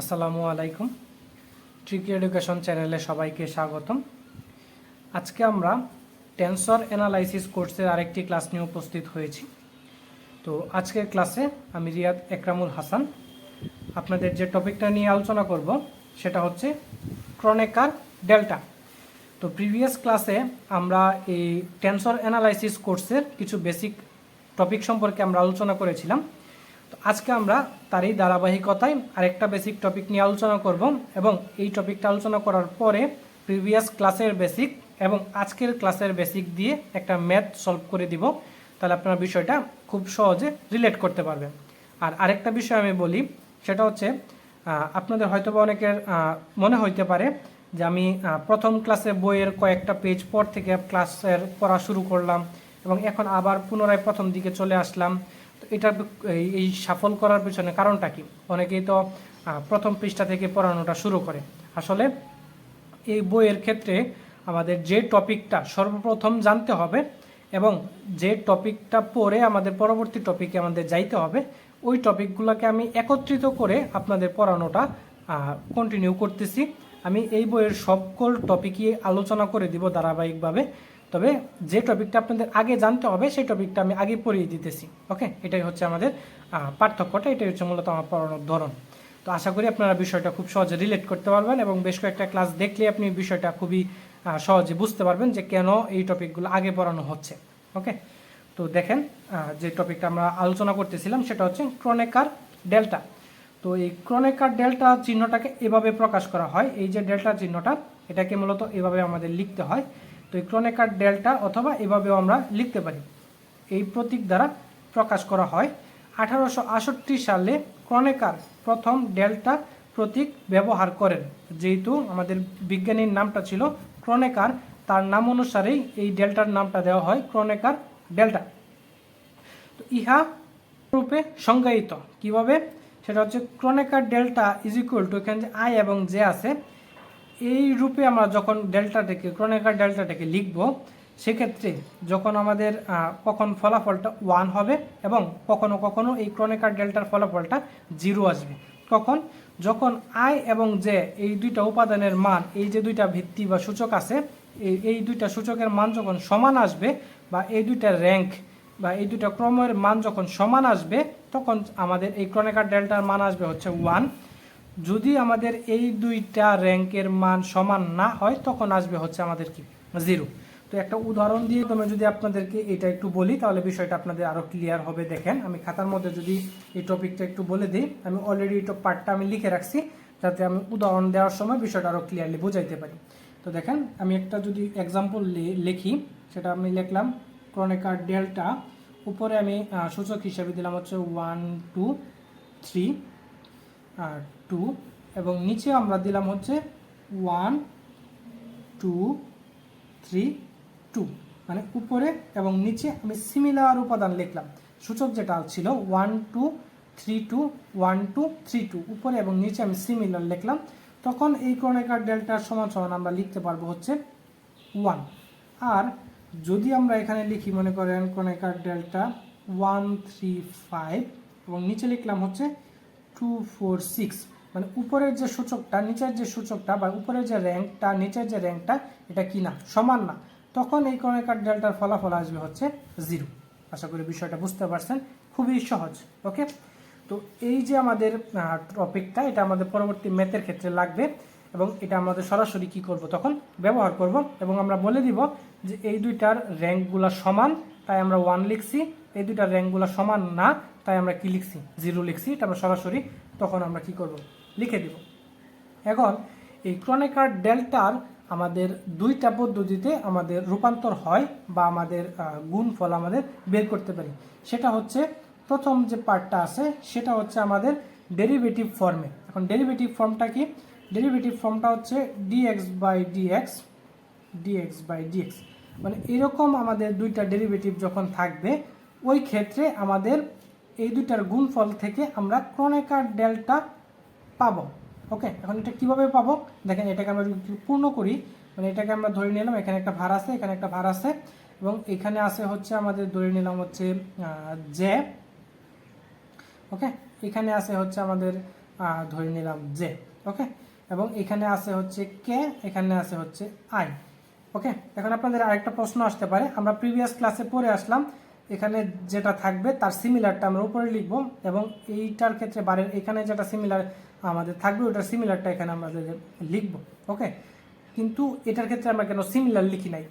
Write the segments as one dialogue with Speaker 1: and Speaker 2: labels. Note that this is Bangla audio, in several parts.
Speaker 1: আসসালামু আলাইকুম। ট্রিকি এডুকেশন চ্যানেলে সবাইকে স্বাগতম। আজকে আমরা টেন্সর অ্যানালাইসিস কোর্সের আরেকটি ক্লাস নিয়ে উপস্থিত হয়েছি। তো আজকের ক্লাসে আমি রিয়াদ একরামুল হাসান। আপনাদের যে টপিকটা নিয়ে আলোচনা করব, সেটা হচ্ছে ক্রনেকার ডেল্টা তো প্রিভিয়াস ক্লাসে আমরা এই টেন্সর অ্যানালাইসিস কোর্সের কিছু বেসিক টপিক সম্পর্কে আমরা আলোচনা করেছিলাম। তো আজকে আমরা তার এই ধারাবাহিকতায় আরেকটা বেসিক টপিক নিয়ে আলোচনা করব এবং এই টপিকটা আলোচনা করার পরে প্রিভিয়াস ক্লাসের বেসিক এবং আজকের ক্লাসের বেসিক দিয়ে একটা ম্যাথ সলভ করে দিব। তাহলে আপনারা বিষয়টা খুব সহজে রিলেট করতে পারবেন। আর আরেকটা বিষয় আমি বলি, সেটা হচ্ছে আপনাদের হয়তো বা অনেকের মনে হইতে পারে যে আমি প্রথম ক্লাসে বইয়ের কয়েকটা পেজ পর থেকে ক্লাসের পড়া শুরু করলাম এবং এখন আবার পুনরায় প্রথম দিকে চলে আসলাম। এটা এই- সাফল করার পিছনে কারণটা কি? অনেকেই তো প্রথম পৃষ্ঠা থেকে পড়ানোটা শুরু করে। আসলে এই বইয়ের ক্ষেত্রে আমাদের যে টপিকটা সর্বপ্রথম জানতে হবে এবং যে টপিকটা পড়ে আমাদের পরবর্তী টপিকে আমাদের যাইতে হবে, ওই টপিকগুলোকে আমি একত্রিত করে আপনাদের পড়ানোটা কন্টিনিউ করতেছি। আমি এই বইয়ের সকল টপিকই আলোচনা করে দিব ধারাবাহিকভাবে। তবে যে টপিকটা আপনাদের আগে জানতে হবে, সেই টপিকটা আমি আগে পড়িয়ে দিতেছি। ওকে? এটাই হচ্ছে আমাদের পার্থক্যটা, এটাই হচ্ছে মূলত আমার পড়ানোর ধরন। তো আশা করি আপনারা বিষয়টা খুব সহজে রিলেট করতে পারবেন এবং বেশ কয়েকটা ক্লাস দেখলে আপনি বিষয়টা খুবই সহজে বুঝতে পারবেন যে কেন এই টপিকগুলো আগে পড়ানো হচ্ছে। ওকে? তো দেখেন যে টপিকটা আমরা আলোচনা করতেছিলাম সেটা হচ্ছে ক্রনেকার ডেল্টা। তো এই ক্রনেকার ডেল্টা চিহ্নটাকে এভাবে প্রকাশ করা হয়। এই যে ডেল্টা চিহ্নটা, এটাকে মূলত এভাবে আমাদের লিখতে হয়। এই ক্রনেকার ডেল্টা অথবা এভাবেও আমরা লিখতে পারি। এই প্রতীক দ্বারা প্রকাশ করা হয়। আঠারোশো আটষট্টি সালে ক্রনেকার প্রথম ডেল্টা প্রতীক ব্যবহার করেন। যেহেতু আমাদের বিজ্ঞানীর নামটা ছিল ক্রনেকার, তার নাম অনুসারেই এই ডেল্টার নামটা দেওয়া হয় ক্রনেকার ডেল্টা। তো ইহা রূপে সংজ্ঞায়িত। কীভাবে? সেটা হচ্ছে Kronecker delta is equal to এখানে যে আই এবং জে আছে এই রূপে আমরা যখন ডেল্টাটাকে ক্রনেকার ডেল্টাটাকে লিখব, সেক্ষেত্রে যখন আমাদের কখন ফলাফলটা ওয়ান হবে এবং কখনো কখনো এই ক্রনেকার ডেল্টার ফলাফলটা জিরো আসবে। কখন যখন আই এবং জে এই দুইটা উপাদানের মান, এই যে দুইটা ভিত্তি বা সূচক আছে, এই দুইটা সূচকের মান যখন সমান আসবে বা এই দুইটা র্যাঙ্ক বা এই দুইটা ক্রমের মান যখন সমান আসবে, তখন আমাদের এই ক্রনেকার ডেল্টার মান আসবে হচ্ছে ওয়ান যদি আমাদের এই দুইটা র্যাঙ্কের মান সমান না হয়, তখন আসবে হচ্ছে আমাদের কি? জিরো। তো একটা উদাহরণ দিয়ে তুমি যদি আপনাদেরকে এটা একটু বলি, তাহলে বিষয়টা আপনাদের আরও ক্লিয়ার হবে। দেখেন, আমি খাতার মধ্যে যদি এই টপিকটা একটু বলে দিই, আমি অলরেডি এই পার্টটা আমি লিখে রাখছি, যাতে আমি উদাহরণ দেওয়ার সময় বিষয়টা আরও ক্লিয়ারলি বোঝাইতে পারি। তো দেখেন, আমি একটা যদি এক্সাম্পল লিখি, সেটা আমি লিখলাম ক্রনেকার ডেল্টা উপরে আমি সূচক হিসাবে দিলাম হচ্ছে ওয়ান টু থ্রি আর টু এবং নিচে আমরা দিলাম হচ্ছে ওয়ান, টু, থ্রি, টু। মানে উপরে এবং নিচে আমি সিমিলার উপাদান লিখলাম। সূচক যেটা ছিল one, two, three, two, one, two, three, two. উপরে এবং নিচে আমি সিমিলার লিখলাম। তখন এই ক্রনেকার ডেল্টার সমান সমান আমরা লিখতে পারব হচ্ছে ওয়ান। আর যদি আমরা এখানে লিখি, মনে করেন Kronecker delta one, three, five এবং নিচে লিখলাম হচ্ছে টু, ফোর, সিক্স। মানে উপরের যে সূচকটা, নিচের যে সূচকটা বা উপরের যে র্যাঙ্কটা, নিচের যে র্যাঙ্কটা, এটা কি না? সমান না। তখন এই ক্রনেকার ডেল্টার ফলাফল আসবে হচ্ছে জিরো। আশা করি বিষয়টা বুঝতে পারছেন। খুবই সহজ, ওকে? তো এই যে আমাদের টপিকটা এটা আমাদের পরবর্তী ম্যাথের ক্ষেত্রে লাগবে এবং এটা আমাদের সরাসরি কি করব তখন? ব্যবহার করব এবং আমরা বলে দিব যে এই দুইটার র্যাঙ্কগুলো সমান, তাই আমরা ওয়ান লিখছি। এই দুইটার র্যাঙ্কগুলো সমান না, তাই আমরা কি লিখছি? জিরো লিখছি। এটা আমরা সরাসরি, তখন আমরা কি করব? লিখে দিব। এখন এই ক্রনেকার ডেল্টার আমাদের দুইটা পদ্ধতিতে আমাদের রূপান্তর হয় বা আমাদের আহ, গুণফল আমাদের বের করতে পারি। সেটা হচ্ছে প্রথম যে পার্টটা আছে সেটা হচ্ছে আমাদের ডেরিভেটিভ ফর্মে। এখন ডেরিভেটিভ ফর্মটা কি? ডেরিভেটিভ ফর্মটা হচ্ছে dx by dx dx by dx মানে এরকম আমাদের দুইটা ডেরিভেটিভ যখন থাকবে ওই ক্ষেত্রে আমাদের এই দুইটার গুণফল থেকে আমরা ক্রনেকার ডেল্টা পাবো। ওকে এখন এটা কীভাবে পাবো? দেখেন, এটাকে আমরা যদি পূর্ণ করি মানে এটাকে আমরা ধরে নিলাম, এখানে একটা ভার আছে, এখানে একটা ভার আছে, এবং এখানে আছে হচ্ছে আমাদের ধরে নিলাম হচ্ছে জে ওকে এখানে আছে হচ্ছে আমাদের ধরে নিলাম জে ওকে এবং এখানে আছে হচ্ছে কে এখানে আছে হচ্ছে আই ওকে এখন আপনাদের আরেকটা প্রশ্ন আসতে পারে। আমরা প্রিভিয়াস ক্লাসে পড়ে আসলাম এখানে যেটা থাকবে তার সিমিলারটা আমরা উপরে লিখব এবং এইটার ক্ষেত্রে বারের এখানে যেটা সিমিলার আমাদের থাকবে, ওটার সিমিলারটা এখানে আমাদের লিখব ওকে কিন্তু এটার ক্ষেত্রে আমরা কেন সিমিলার লিখি নাই?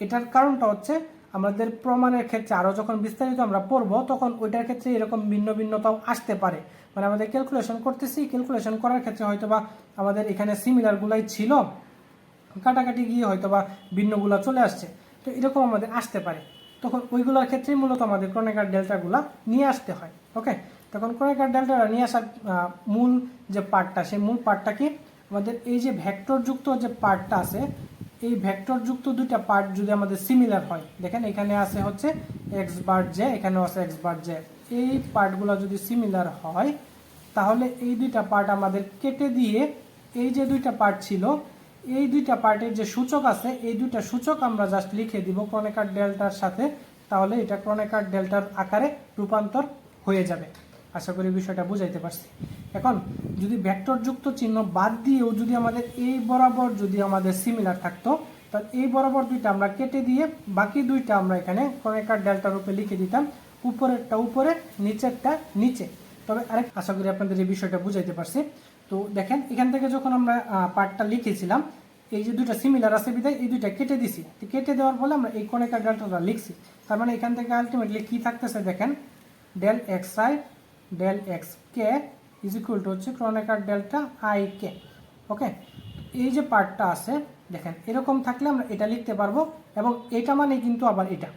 Speaker 1: এটার কারণটা হচ্ছে আমাদের প্রমাণের ক্ষেত্রে আরও যখন বিস্তারিত আমরা পড়ব, তখন ওইটার ক্ষেত্রে এরকম ভিন্ন ভিন্নতাও আসতে পারে। মানে আমাদের ক্যালকুলেশন করতেছি ক্যালকুলেশন করার ক্ষেত্রে হয়তো বা আমাদের এখানে সিমিলারগুলাই ছিল, কাটাকাটি গিয়ে হয়তো বা ভিন্নগুলো চলে আসছে। তো এরকম আমাদের আসতে পারে। তখন ওইগুলোর ক্ষেত্রেই মূলত আমাদের ক্রনেকার ডেল্টাগুলো নিয়ে আসতে হয়, ওকে? তখন ক্রনেকার ডেল্টাটা নিয়ে আসার মূল যে পার্টটা, সেই মূল পার্টটা কি আমাদের এই যে ভেক্টরযুক্ত যে পার্টটা আছে, এই ভেক্টরযুক্ত দুইটা পার্ট যদি আমাদের সিমিলার হয়, দেখেন এখানে আছে হচ্ছে এক্স বার জে এখানেও আছে এক্স বার জে এই পার্টগুলো যদি সিমিলার হয়, তাহলে এই দুইটা পার্ট আমাদের কেটে দিয়ে এই যে দুইটা পার্ট ছিল এই দুইটা পার্টির যে সূচক আছে, এই দুইটা সূচক আমরা জাস্ট লিখে দিব ক্রনেকার ডেল্টার সাথে, তাহলে এটা ক্রনেকার ডেল্টার আকারে রূপান্তর হয়ে যাবে। আশা করি বিষয়টা বুঝাইতে পারছি। এখন, যদি ভেক্টরযুক্ত চিহ্ন বাদ দিয়েও যদি আমাদের এই বরাবর যদি আমাদের সিমিলার থাকতো তাহলে এই বরাবর দুইটা আমরা কেটে দিয়ে বাকি দুইটা আমরা এখানে ক্রনেকার ডেল্টার রূপে লিখে দিতাম, উপরেরটা উপরে, নিচেরটা নিচে। তবে আরেক আশা করি আপনাদের এই বিষয়টা বুঝাইতে পারছি। তো দেখেন, এখান থেকে যখন আমরা পার্টটা লিখেছিলাম, এই যে দুইটা সিমিলার আছে বিধায় এই দুইটা কেটে দিছি। তো কেটে দেওয়ার ফলে আমরা এই কণিকা ডেল্টাটা লিখছি। তার মানে এখান থেকে আলটিমেটলি কি থাকতেছে দেখেন del x i del x k is equal to হচ্ছে ক্রনিকার ডেল্টা আই কে ওকে এই যে পার্টটা আছে, দেখেন, এরকম থাকলে আমরা এটা লিখতে পারব, এবং এটা মানে কিন্তু আবার এটা।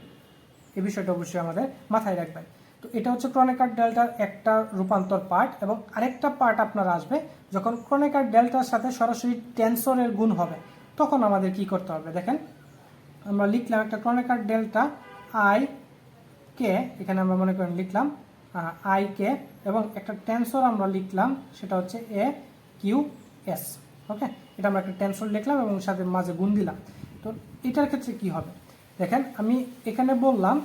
Speaker 1: এই বিষয়টা অবশ্যই আমাদের মাথায় রাখবেন। তো এটা হচ্ছে ক্রনিকার ডেল্টার একটা রূপান্তর পার্ট এবং আরেকটা পার্ট আপনার আসবে, যখন ক্রনিকার ডেল্টার সাথে সরাসরি টেনসরের গুণ হবে, তখন আমাদের কি করতে হবে দেখেন, আমরা লিখলাম একটা ক্রনিকার ডেল্টা আই কে এখানে আমরা মনে করেন লিখলাম আই কে এবং একটা টেনসর আমরা লিখলাম, সেটা হচ্ছে এ কিউ এস ওকে এটা আমরা একটা টেনসর লিখলাম এবং সাথে মাঝে গুণ দিলাম, তো এটার ক্ষেত্রে কি হবে? দেখেন আমি এখানে বললাম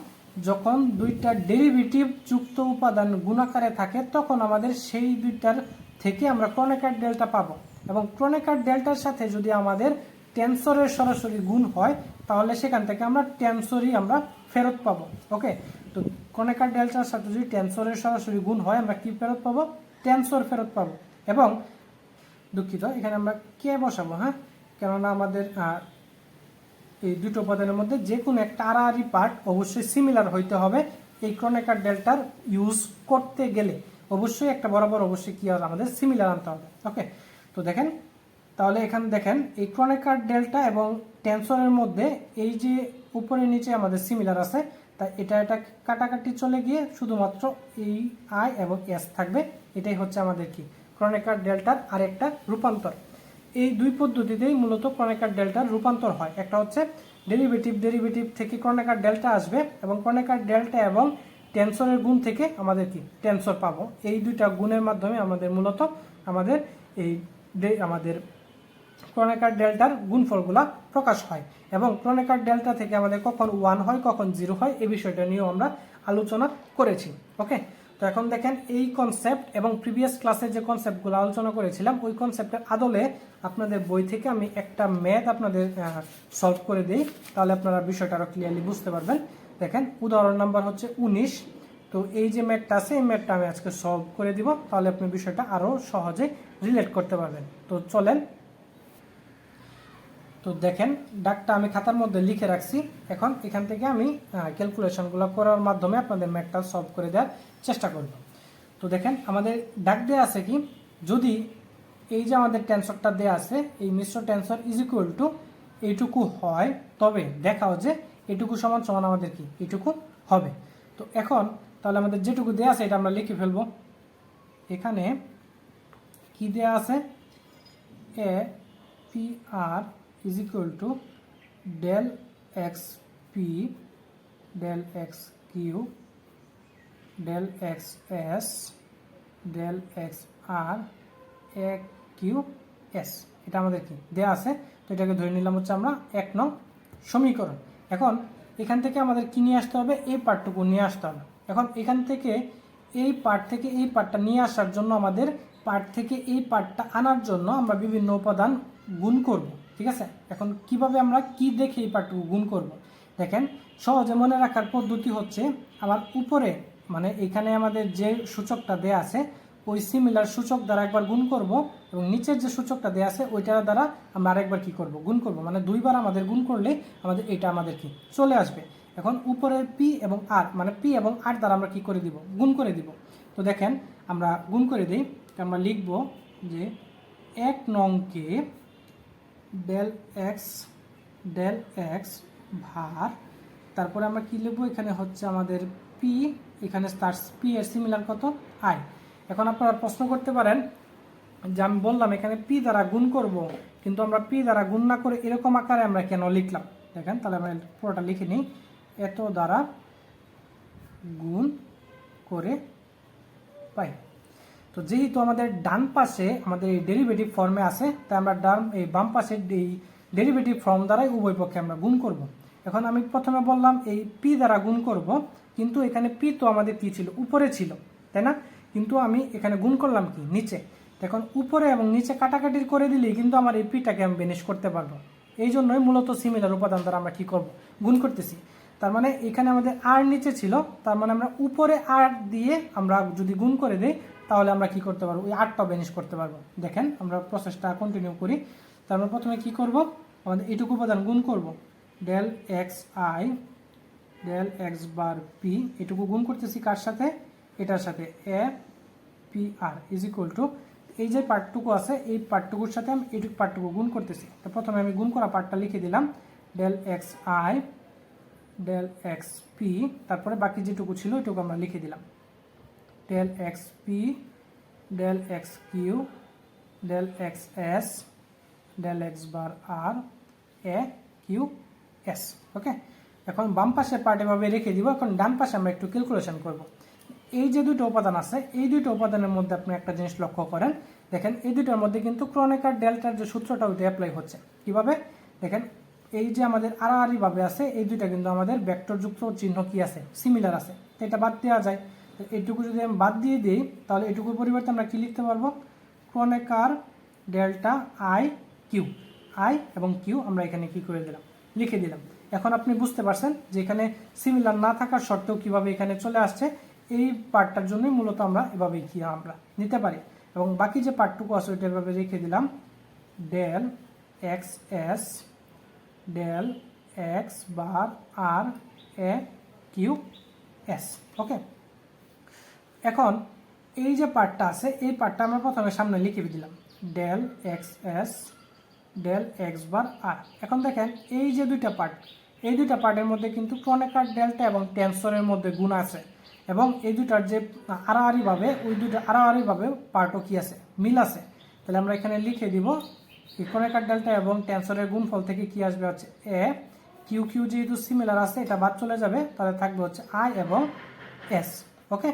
Speaker 1: যখন দুইটা ডেরিভেটিভ যুক্ত উপাদান গুণাকারে থাকে, তখন আমাদের সেই দুইটার থেকে আমরা ক্রনেকার ডেল্টা পাবো। এবং ক্রনেকার ডেল্টার সাথে যদি আমাদের টেনসরের সরাসরি গুণ হয়, তাহলে সেখান থেকে আমরা টেনসরই আমরা ফেরত পাবো। ওকে? তো ক্রনেকার ডেল্টার সাথে যদি টেনসরের সরাসরি গুণ হয়, আমরা কি ফেরত পাবো? টেনসর ফেরত পাবো। এবং দুঃখিত, এখানে আমরা কে বসাবো হ্যাঁ? কেননা আমাদের এই দুটো উপাদানের মধ্যে যে কোনো একটা আড়াআড়ি পার্ট অবশ্যই সিমিলার হইতে হবে। এই ক্রনেকার ডেল্টার ইউজ করতে গেলে অবশ্যই একটা বরাবর অবশ্যই কি হবে? আমাদের সিমিলার আনতে হবে। ওকে তো দেখেন, তাহলে এখানে দেখেন, এই ক্রনেকার ডেল্টা এবং টেনশনের মধ্যে এই যে উপরে নিচে আমাদের সিমিলার আছে তাই এটা এটা কাটাকাটি চলে গিয়ে শুধুমাত্র এই আই এবং এস থাকবে। এটাই হচ্ছে আমাদের কি? ক্রনেকার ডেল্টার আরেকটা রূপান্তর। এই দুই পদ্ধতিতেই মূলত ক্রনেকার ডেল্টার রূপান্তর হয়। একটা হচ্ছে ডেরিভেটিভ ডেরিভেটিভ থেকে ক্রনেকার ডেল্টা আসবে এবং ক্রনেকার ডেল্টা এবং টেনসরের গুণ থেকে আমাদের কি? টেনসর পাবো। এই দুইটা গুণের মাধ্যমে আমাদের মূলত আমাদের এই আমাদের ক্রনেকার ডেল্টার গুণফলগুলা প্রকাশ হয় এবং ক্রনেকার ডেল্টা থেকে আমাদের কখন ওয়ান হয়, কখন জিরো হয় এই বিষয়টা নিয়েও আমরা আলোচনা করেছি। ওকে তো এখন দেখেন এই কনসেপ্ট এবং প্রিভিয়াস ক্লাসে যে কনসেপ্টগুলো আলোচনা করেছিলাম, ওই কনসেপ্টের আদলে আপনাদের বই থেকে আমি একটা ম্যাথ আপনাদের সলভ করে দিই, তাহলে আপনারা বিষয়টা আরও ক্লিয়ারলি বুঝতে পারবেন। দেখেন, উদাহরণ নাম্বার হচ্ছে উনিশ। তো এই যে ম্যাথটা আছে, এই ম্যাথটা আমি আজকে সলভ করে দিব, তাহলে আপনি বিষয়টা আরও সহজে রিলেট করতে পারবেন। তো চলেন তো দেখেন, ডাকটা আমি খাতার মধ্যে লিখে রাখছি। এখন এখান থেকে আমি ক্যালকুলেশনগুলো করার মাধ্যমে আপনাদের ম্যাথটা সলভ করে দেওয়ার চেষ্টা করব। তো দেখেন, আমাদের ডাক দেওয়া আছে কি, যদি এই যে আমাদের টেনসরটা দেওয়া আছে, এই মিশ্র টেনসর ইজ ইকুয়াল টু এইটুকু হয়, তবে দেখাও যে এটুকু সমান সমান আমাদের কি, এইটুকু হবে। তো এখন তাহলে আমাদের যেটুকু দেওয়া আছে, এটা আমরা লিখে ফেলব। এখানে কি দেওয়া আছে? A p r is equal to del x p, del x q, del x s, del x r, a q s এটা আমাদের কি? দেয়া আছে। তো এটাকে ধরে নিলাম হচ্ছে আমরা এক নং সমীকরণ। এখন এখান থেকে আমাদের কি নিয়ে আসতে হবে? এই পার্টটুকু নিয়ে আসতে হবে। এখন এখান থেকে এই পার্ট থেকে এই পার্টটা নিয়ে আসার জন্য আমাদের পার্ট থেকে এই পার্টটা আনার জন্য আমরা বিভিন্ন উপাদান গুণ করব। ঠিক আছে? এখন কীভাবে আমরা কি দেখে এই পার্টটুকু গুণ করব? দেখেন, সহজে মনে রাখার পদ্ধতি হচ্ছে আমার উপরে মানে এখানে আমাদের যে সূচকটা দেয়া আছে, ওই সিমিলার সূচক দ্বারা একবার গুণ করব এবং নিচের যে সূচকটা দেয়া আছে, ওইটার দ্বারা আমরা আরেকবার কি করব? গুণ করব। মানে দুইবার আমাদের গুণ করলে আমাদের এটা আমাদের কি চলে আসবে। এখন উপরের পি এবং আর মানে পি এবং আর দ্বারা আমরা কি করে দিব? গুণ করে দিব। তো দেখেন, আমরা গুণ করে দিই। আমরা লিখব যে এক নংকে del x del x bar তারপরে আমরা কি লিখব? এখানে হচ্ছে আমাদের পি এখানে তার পি এর সিমিলার কত? আই এখন আপনারা প্রশ্ন করতে পারেন যে আমি বললাম এখানে পি দ্বারা গুণ করব, কিন্তু আমরা পি দ্বারা গুণ না করে এরকম আকারে আমরা কেন লিখলাম? দেখেন, তাহলে আমরা পুরোটা লিখে নিই। এত দ্বারা গুণ করে পাই। তো যেহেতু আমাদের ডান পাশে আমাদের এই ডেরিভেটিভ ফর্মে আছে, তাই আমরা ডান, এই বাম পাশে এই ডেরিভেটিভ ফর্ম দ্বারাই উভয় পক্ষে আমরা গুণ করব। এখন আমি প্রথমে বললাম এই পি দ্বারা গুণ করব, কিন্তু এখানে পি তো আমাদের কি ছিল? উপরে ছিল, তাই না? কিন্তু আমি এখানে গুণ করলাম কি? নিচে। এখন উপরে এবং নিচে কাটাকাটির করে দিলেই কিন্তু আমার এই পিটাকে আমি বেনিশ করতে পারব। এই জন্যই মূলত সিমিলার উপাদান দ্বারা আমরা কি করব? গুণ করতেছি। তার মানে এখানে আমাদের আর নিচে ছিল, তার মানে আমরা উপরে আর দিয়ে আমরা যদি গুণ করে দিই তাহলে আমরা কি করতে পারব? ওই আটটা বেনিশ করতে পারব। দেখেন, আমরা প্রসেসটা কন্টিনিউ করি। তার মানে প্রথমে কি করব? আমাদের এইটুকু উপাদান গুণ করব। Del x i del x bar p এটুকু গুণ করতেছি কার সাথে? এটার সাথে। A p r is equal to এই যে পার্টটুকু আছে, এই পার্টটুকুর সাথে আমি এইটুকু পার্টটুকু গুণ করতেছি। তো প্রথমে আমি গুণ করা পার্টটা লিখে দিলাম। Del x i del x p তারপরে বাকি যেটুকু ছিল ওইটুকু আমরা লিখে দিলাম। Del x p del x q del x s del x bar r A q s okay এখন বাম পাশের পার্ট এভাবে রেখে দিব। এখন ডান পাশে আমরা একটু ক্যালকুলেশন করব। এই যে দুটো উপাদান আছে, এই দুটো উপাদানের মধ্যে আপনি একটা জিনিস লক্ষ্য করেন। দেখেন, এই দুটোর মধ্যে কিন্তু ক্রনিকার ডেল্টার যে সূত্রটা ওইটা অ্যাপ্লাই হচ্ছে। কীভাবে? দেখেন, এই যে আমাদের আড়াআড়ি ভাবে আছে, এই দুইটা কিন্তু আমাদের ভেক্টরযুক্ত চিহ্ন কি আছে? সিমিলার আছে। এটা বাদ দেওয়া যায়। তো এইটুকু যদি আমি বাদ দিয়ে দিই, তাহলে এটুকুর পরিবর্তে আমরা কি লিখতে পারব? Kronecker delta i q i এবং কিউ আমরা এখানে কি করে দিলাম? লিখে দিলাম। এখন আপনি বুঝতে পারছেন যে এখানে সিমিলার না থাকার সত্ত্বেও কীভাবে এখানে চলে আসছে, এই পার্টটার জন্যই মূলত আমরা এভাবে কি আমরা নিতে পারি। এবং বাকি যে পার্টটুকু আছে, ওইটা এভাবে রেখে দিলাম। Del x s del x bar r A q s okay এখন এই যে পার্টটা আছে, এই পার্টটা আমরা প্রথমে সামনে লিখে দিলাম। Del x s del x bar r এখন দেখেন, এই যে দুইটা পার্ট এই দুইটা পার্টের মধ্যে কিন্তু ক্রনেকার ডেল্টা এবং টেনসরের মধ্যে গুণ আছে। এবং এই দুটার যে আড়াআড়িভাবে, ওই দুটো আড়াআড়িভাবে পার্টও কি আছে? মিল আছে। তাহলে আমরা এখানে লিখে দিব ক্রনেকার ডেল্টা এবং টেনসরের গুণফল থেকে কি আসবে হচ্ছে এ কিউ কিউ যেহেতু সিমিলার আছে, এটা বাদ চলে যাবে, তাহলে থাকবে হচ্ছে আই এবং এস ওকে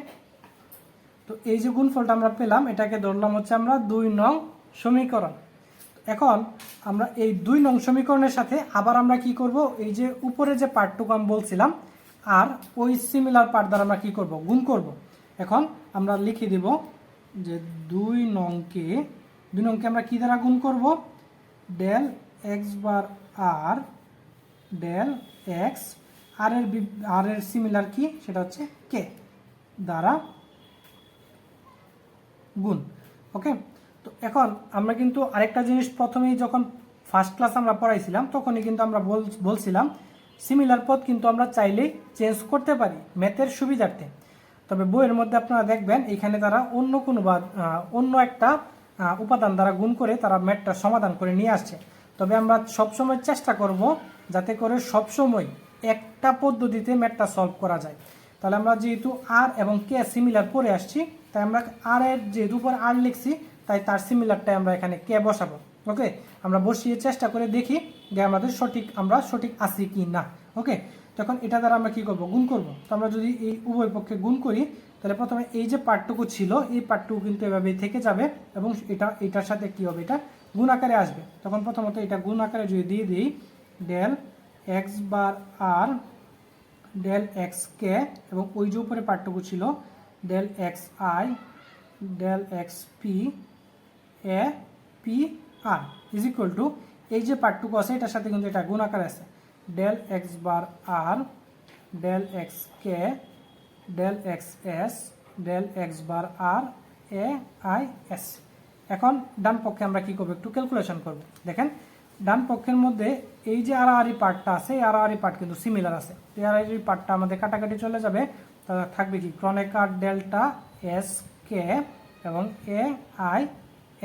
Speaker 1: তো এই যে গুণফলটা আমরা পেলাম, এটাকে ধরলাম হচ্ছে আমরা দুই নং সমীকরণ। এখন আমরা এই দুই নং সমীকরণের সাথে আবার আমরা কি করব? এই যে উপরে যে পার্টটুকু আমি বলছিলাম, আর ওই সিমিলার পার্ট দ্বারা আমরা কি করব? গুণ করব। এখন আমরা লিখে দেব যে দুই নংকে দুই নংকে আমরা কি দ্বারা গুণ করব? Del x bar r, del x, r এর আর এর সিমিলার কি? সেটা হচ্ছে কে দ্বারা গুণ ওকে তো এখন আমরা কিন্তু আরেকটা জিনিস প্রথমেই যখন ফার্স্ট ক্লাস আমরা পড়াইছিলাম, তখনই কিন্তু আমরা বলছিলাম সিমিলার পথ কিন্তু আমরা চাইলেই চেঞ্জ করতে পারি ম্যাথের সুবিধার্থে। তবে বইয়ের মধ্যে আপনারা দেখবেন, এখানে তারা অন্য কোনো বা অন্য একটা উপাদান দ্বারা গুণ করে তারা ম্যাথটা সমাধান করে নিয়ে আসছে। তবে আমরা সবসময় চেষ্টা করব যাতে করে সবসময় একটা পদ্ধতিতে ম্যাথটা সলভ করা যায়। তাহলে আমরা যেহেতু আর এবং কে সিমিলার পরে আসছি তাই আমরা আর এর যেহেতু উপর আর লিখছি, তাই তার সিমিলারটাই আমরা এখানে কে বসাবো? ওকে? আমরা বসিয়ে চেষ্টা করে দেখি যে আমাদের সঠিক, আমরা সঠিক আছি কি না। ওকে? তখন এটা দ্বারা আমরা কি করব? গুণ করব। তো আমরা যদি এই উভয় পক্ষে গুণ করি, তাহলে প্রথমে এই যে পার্টটুকু ছিল, এই পার্টটুকু কিন্তু এভাবেই থেকে যাবে এবং এটা, এটার সাথে কি হবে? এটা গুণ আকারে আসবে। তখন প্রথমত এটা গুণ আকারে যদি দিয়ে দিই del x bar r del x k এবং ওই যে উপরে পার্টটুকু ছিল i del x p A p r is equal to এই যে পার্টটুকু আছে এটার সাথে কিন্তু এটা গুণ আকারে আছে। Del x bar r del x k del x s del x bar r A i s এখন ডান পক্ষে আমরা কি করব? একটু ক্যালকুলেশন করব। দেখেন, ডান পক্ষের মধ্যে এই যে আড়াআড়ি পার্টটা আছে, এই আড়াআড়ি পার্ট কিন্তু সিমিলার আছে। এই আড়াআড়ি পার্টটা আমাদের কাটাকাটি চলে যাবে থাকবে কি? ক্রনেকার ডেল্টা এস কে এবং এ আই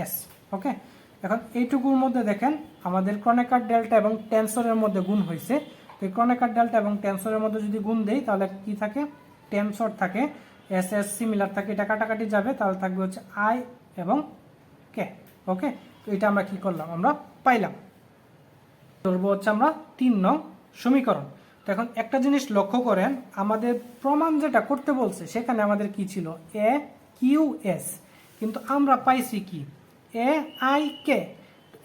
Speaker 1: এস, ওকে? এখন এইটুকুর মধ্যে দেখেন, আমাদের ক্রনেকার ডেল্টা এবং টেন্সরের মধ্যে গুণ হয়েছে। তো ক্রনেকার ডেল্টা এবং টেন্সরের মধ্যে যদি গুণ দেই, তাহলে কি থাকে? টেন্সর থাকে, এস এস সিমিলার থাকে। এটা কাটাকাটি যাবে, তাহলে থাকবে হচ্ছে আই এবং কে, ওকে? তো এটা আমরা কি করলাম? আমরা পাইলাম। ধরবো হচ্ছে আমরা তিন নং সমীকরণ। তো এখন একটা জিনিস লক্ষ্য করেন, আমাদের প্রমাণ যেটা করতে বলছে, সেখানে আমাদের কি ছিল? এ কিউ এস কিন্তু আমরা পাইছি কি? এ আই কে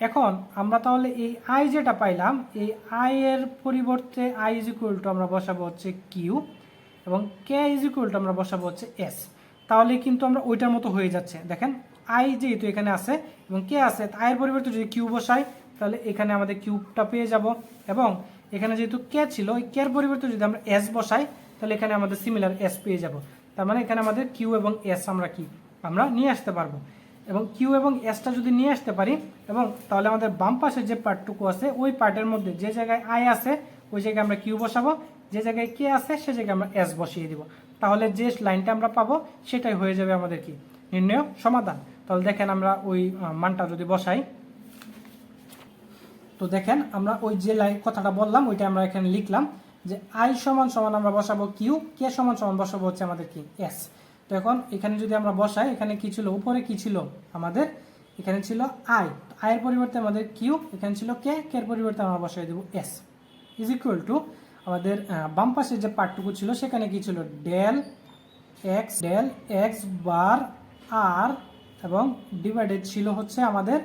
Speaker 1: এখন আমরা তাহলে এই আই যেটা পাইলাম, এই আই এর পরিবর্তে আই ইজ ইকুয়াল টু আমরা বসাবো হচ্ছে কিউ এবং কে ইজ ইকুয়াল টু আমরা বসাবো হচ্ছে এস তাহলে কিন্তু আমরা ওইটার মতো হয়ে যাচ্ছে। দেখেন আই যেহেতু এখানে আছে এবং কে আছে আয়ের পরিবর্তে যদি কিউ বসাই, তাহলে এখানে আমাদের কিউবটা পেয়ে যাব এবং এখানে যেহেতু কে ছিল ওই কের পরিবর্তে যদি আমরা এস বসাই, তাহলে এখানে আমাদের সিমিলার এস পেয়ে যাব। তার মানে এখানে আমাদের কিউ এবং এস আমরা কি? আমরা নিয়ে আসতে পারব। এবং কিউ এবং এসটা যদি নিয়ে আসতে পারি, এবং তাহলে আমাদের বাম পাশে যে পার্টটুকু আছে, ওই পার্টের মধ্যে যে জায়গায় আই আছে, ওই জায়গায় আমরা কিউ বসাবো। যে জায়গায় কে আছে, সে জায়গায় আমরা এস বসিয়ে দিব। তাহলে যে লাইনটা আমরা পাবো, সেটাই হয়ে যাবে আমাদের কি? নির্ণয় সমাধান। তাহলে দেখেন আমরা ওই মানটা যদি বসাই তো দেখেন, আমরা ওই যে লাইন কথাটা বললাম, ওইটা আমরা এখানে লিখলাম যে আই সমান সমান আমরা বসাবো কিউ, কে সমান সমান বসাবো হচ্ছে আমাদের কি? এস। তো এখন এখানে যদি আমরা বসাই, এখানে কি ছিল? উপরে কি ছিল? আমাদের এখানে ছিল আই। আয়ের পরিবর্তে আমাদের কিউ, এখানে ছিল কে? কের পরিবর্তে আমরা বসাই দেবো? এস। ইজ ইকুয়াল টু আমাদের বাম পাশে যে পার্টটুকু ছিল, সেখানে কি ছিল? Del x del x bar r এবং ডিভাইডেড ছিল হচ্ছে আমাদের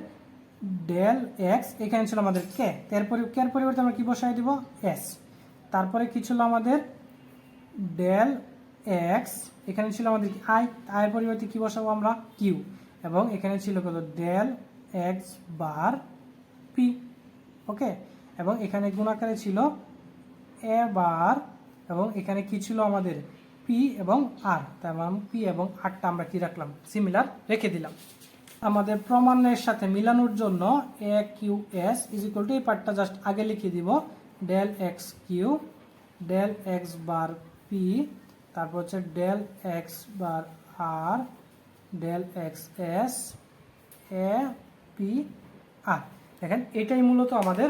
Speaker 1: ডেল এক্স এখানে ছিল আমাদের কে এর পরি কের পরিবর্তে আমরা কি বসাই দিব? এস তারপরে কি ছিল আমাদের? ডেল এক্স এখানে ছিল আমাদের আই আয়ের পরিবর্তে কি বসাবো আমরা? কিউ এবং এখানে ছিল কত? Del x bar p okay এবং এখানে গুণাকারে ছিল এ বার এবং এখানে কি ছিল আমাদের? পি এবং আর তার মানে পি এবং আরটা আমরা কি রাখলাম? সিমিলার রেখে দিলাম। আমাদের প্রমাণের সাথে মিলানোর জন্য A q s is equal to এই পার্টটা জাস্ট আগে লিখে দিব। Del x q del x bar p তারপর হচ্ছে del x bar r del x s A p r দেখেন, এটাই মূলত আমাদের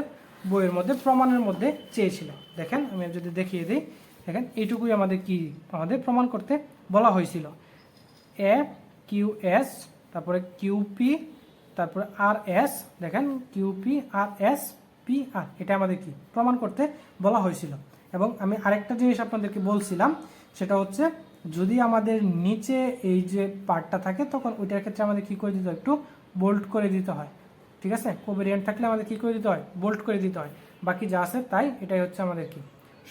Speaker 1: বইয়ের মধ্যে, প্রমাণের মধ্যে চেয়েছিল। দেখেন, আমি যদি দেখিয়ে দিই, দেখেন, এইটুকুই আমাদের কি, আমাদের প্রমাণ করতে বলা হয়েছিল। এ কিউ এস তারপরে কিউপি তারপরে আর এস দেখেন QP R S P R এটা আমাদের কি? প্রমাণ করতে বলা হয়েছিল। এবং আমি আরেকটা জিনিস আপনাদেরকে বলছিলাম, সেটা হচ্ছে যদি আমাদের নিচে এই যে পার্টটা থাকে, তখন ওইটার ক্ষেত্রে আমাদের কি করে দিতে হয়? একটু বোল্ট করে দিতে হয়। ঠিক আছে? কোভেরিয়েন্ট থাকলে আমাদের কি করে দিতে হয়? বোল্ট করে দিতে হয়। বাকি যা আছে, তাই এটাই হচ্ছে আমাদের কি?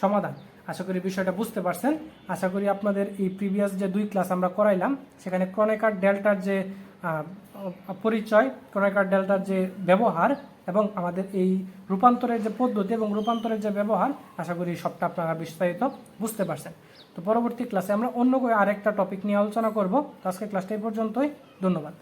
Speaker 1: সমাধান। আশা করি বিষয়টা বুঝতে পারছেন। আশা করি আপনাদের এই প্রিভিয়াস যে দুই ক্লাস আমরা করাইলাম, সেখানে ক্রনেকার ডেল্টার যে পরিচয় ক্রনেকার ডেল্টার যে ব্যবহার এবং আমাদের এই রূপান্তরের যে পদ্ধতি এবং রূপান্তরের যে ব্যবহার, আশা করি সবটা আপনারা বিস্তারিত বুঝতে পারছেন। তো পরবর্তী ক্লাসে আমরা অন্য আরেকটা টপিক নিয়ে আলোচনা করব। আজকে ক্লাসটা এই পর্যন্তই। ধন্যবাদ।